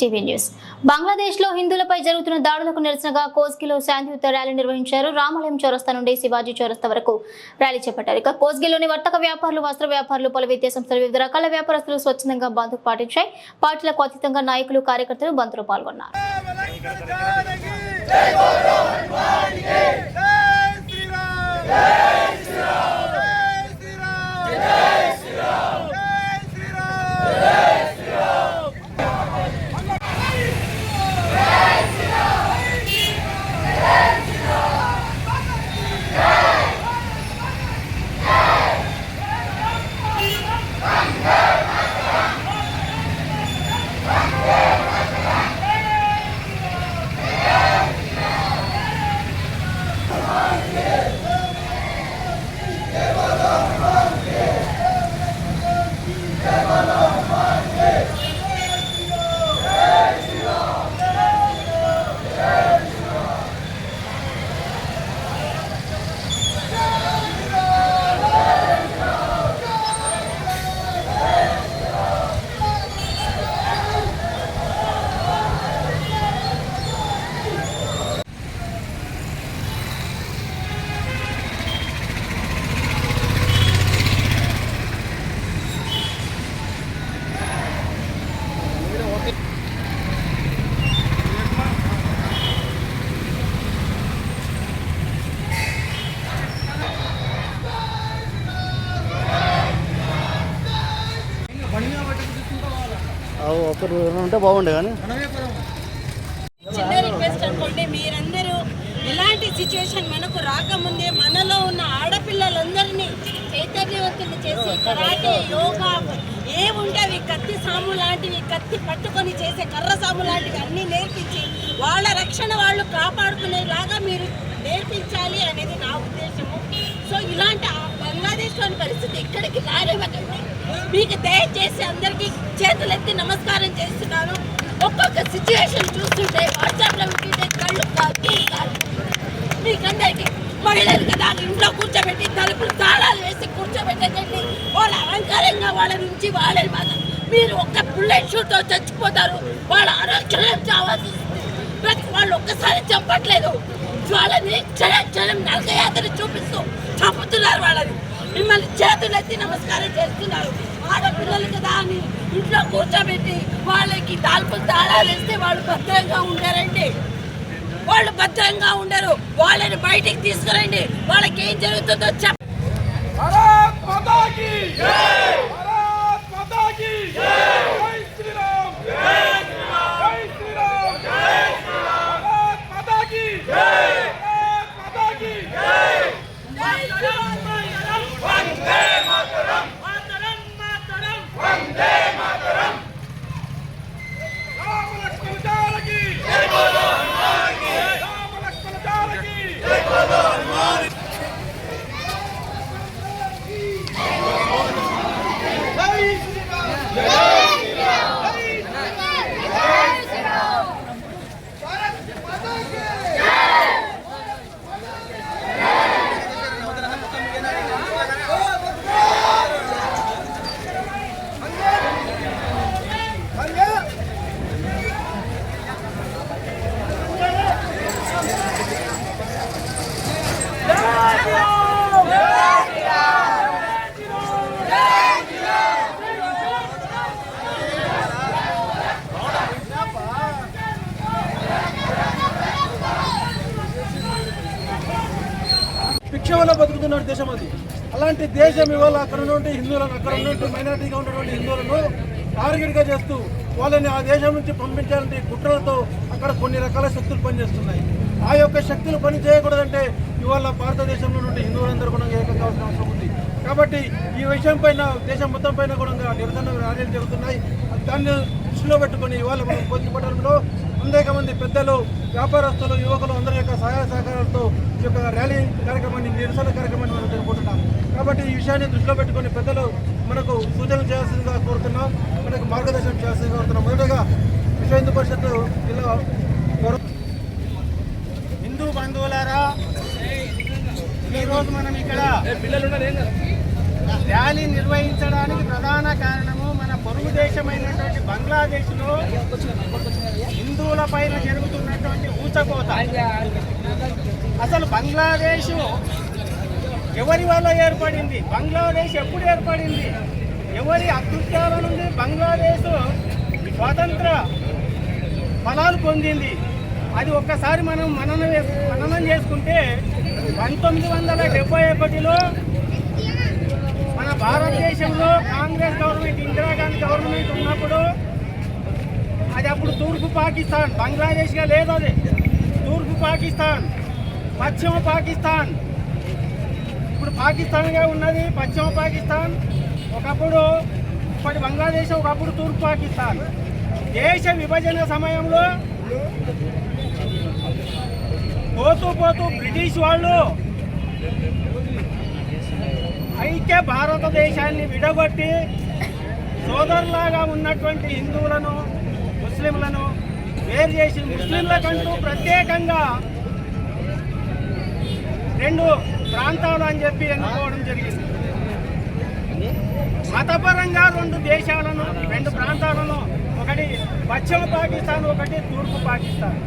ETV news బంగ్లాదేశ్లో హిందువులపై జరుగుతున్న దాడులకు నిరసనగా కోస్గిలో శాంతియుత ర్యాలీ నిర్వహించారు రామాలయం చౌరస్తా నుండి శివాజీ చౌరస్తా వరకు ర్యాలీ చేపట్టారు ఇక కోస్గిలోని వర్తక వ్యాపారులు వస్త్ర వ్యాపారులు పలు విద్యా సంస్థలు వివిధ రకాల వ్యాపారస్తులు స్వచ్ఛందంగా బంద్ పాటించాయి పార్టీలకు అతీతంగా నాయకులు కార్యకర్తలు బంద్లో పాల్గొన్నారు ఒకరు ఉంటే బాగుండే కానీ. చిన్న రిక్వెస్ట్ అనుకోండి మీరందరూ ఇలాంటి సిచ్యువేషన్ మనకు రాకముందే మనలో ఉన్న ఆడపిల్లలందరినీ చైతన్యవంతులు చేసి కరాటే యోగా ఏముంటే అవి కత్తి సాము లాంటివి కత్తి పట్టుకొని చేసే కర్ర సాము లాంటివి అన్నీ నేర్పించి వాళ్ళ రక్షణ వాళ్ళు కాపాడుకునేలాగా మీరు నేర్పించాలి అనేది నా ఉద్దేశము. సో ఇలాంటి ఆ బంగ్లాదేశ్లోని పరిస్థితి ఇక్కడికి రానివ్వకండి. మీకు దయచేసి అందరికీ చేతులెత్తి నమస్కారం చేస్తున్నాను. ఒక్కొక్క సిచ్యువేషన్ చూస్తుంటే వాట్సాప్లో వింటుంటే కళ్ళు కాదు మీకందరికి మహిళలు కదా ఇంట్లో కూర్చోబెట్టి తలుపులు తాళాలు వేసి కూర్చోబెట్టకండి. వాళ్ళ అలంకారంగా వాళ్ళ నుంచి వాళ్ళని మాత్రం. మీరు ఒక్క బుల్లెట్ షూట్తో చచ్చిపోతారు. వాళ్ళ ఆరోగ్యం చావాల్సి ప్రతి వాళ్ళు ఒక్కసారి చంపట్లేదు వాళ్ళని క్షణం క్షణం నరకయాత్ర చూపిస్తూ చంపుతున్నారు వాళ్ళని. మిమ్మల్ని చేతులెత్తి నమస్కారం చేస్తున్నారు. ఆడపిల్లలు కదా అని ఇంట్లో కూర్చోబెట్టి వాళ్ళకి తాల్పులు తాళాలు వేస్తే వాళ్ళు భద్రంగా ఉండరండి. వాళ్ళు భద్రంగా ఉండరు. వాళ్ళని బయటికి తీసుకురండి. వాళ్ళకి ఏం జరుగుతుందో చెప్ప భిక్షవల్ల దేశం అది. అలాంటి దేశం ఇవాళ అక్కడ ఉన్నటువంటి హిందువులను అక్కడ ఉన్నటువంటి మైనార్టీగా ఉన్నటువంటి హిందువులను టార్గెట్గా చేస్తూ వాళ్ళని ఆ దేశం నుంచి పంపించాలంటే కుట్రలతో అక్కడ కొన్ని రకాల శక్తులు పనిచేస్తున్నాయి. ఆ యొక్క శక్తులు పని చేయకూడదంటే ఇవాళ భారతదేశంలో నుండి హిందువులందరూ కూడా ఏకం కావాల్సిన అవసరం ఉంది. కాబట్టి ఈ విషయం పైన దేశం మొత్తం పైన కూడా నిరసన ర్యాలీలు జరుగుతున్నాయి. దాన్ని దృష్టిలో పెట్టుకొని ఇవాళ మనం కోచి పట్టణంలో అనేక మంది పెద్దలు వ్యాపారస్తులు యువకులు అందరి యొక్క సహాయ సహకారాలతో ఈ యొక్క ర్యాలీ కార్యక్రమాన్ని నిరసన కార్యక్రమాన్ని మనం జరుపుకుంటున్నాం. కాబట్టి ఈ విషయాన్ని దృష్టిలో పెట్టుకొని పెద్దలు మనకు సూచనలు చేయాల్సిందిగా కోరుతున్నాం. మనకు మార్గదర్శనం చేయాల్సిందిగా కోరుతున్నాం. మొదటగా విశ్వ హిందూ పరిషత్ జిల్లా హిందూ బంధువులారా ఈరోజు మనం ఇక్కడ ర్యాలీ నిర్వహించడానికి బంగ్లాదేశ్లో హిందువుల పైన జరుగుతున్నటువంటి ఊచకోత. అసలు బంగ్లాదేశ్ ఎవరి వల్ల ఏర్పడింది? బంగ్లాదేశ్ ఎప్పుడు ఏర్పడింది? ఎవరి అకృత్యాల నుండి బంగ్లాదేశ్ స్వాతంత్ర ఫలాలు పొందింది? అది ఒక్కసారి మనం మనన మననం చేసుకుంటే పంతొమ్మిది వందల డెబ్బై ఒకటిలో మన భారతదేశంలో కాంగ్రెస్ గవర్నమెంట్ ఇందిరాగాంధీ గవర్నమెంట్ ఉన్నప్పుడు అది అప్పుడు తూర్పు పాకిస్తాన్ బంగ్లాదేశ్గా లేదు అది. తూర్పు పాకిస్తాన్ పశ్చిమ పాకిస్తాన్. ఇప్పుడు పాకిస్తాన్గా ఉన్నది పశ్చిమ పాకిస్తాన్ ఒకప్పుడు ఇప్పటి బంగ్లాదేశ్ ఒకప్పుడు తూర్పు పాకిస్తాన్. దేశ విభజన సమయంలో పోతూ పోతూ బ్రిటిష్ వాళ్ళు ఐక్య భారతదేశాన్ని విడగొట్టి సోదరులాగా ఉన్నటువంటి హిందువులను ముస్లింలను వేరు చేసి ముస్లింలకంటూ ప్రత్యేకంగా రెండు ప్రాంతాలు అని చెప్పి ఎన్నుకోవడం జరిగింది. మతపరంగా రెండు దేశాలను రెండు ప్రాంతాలను ఒకటి పశ్చిమ పాకిస్తాన్ ఒకటి తూర్పు పాకిస్తాన్.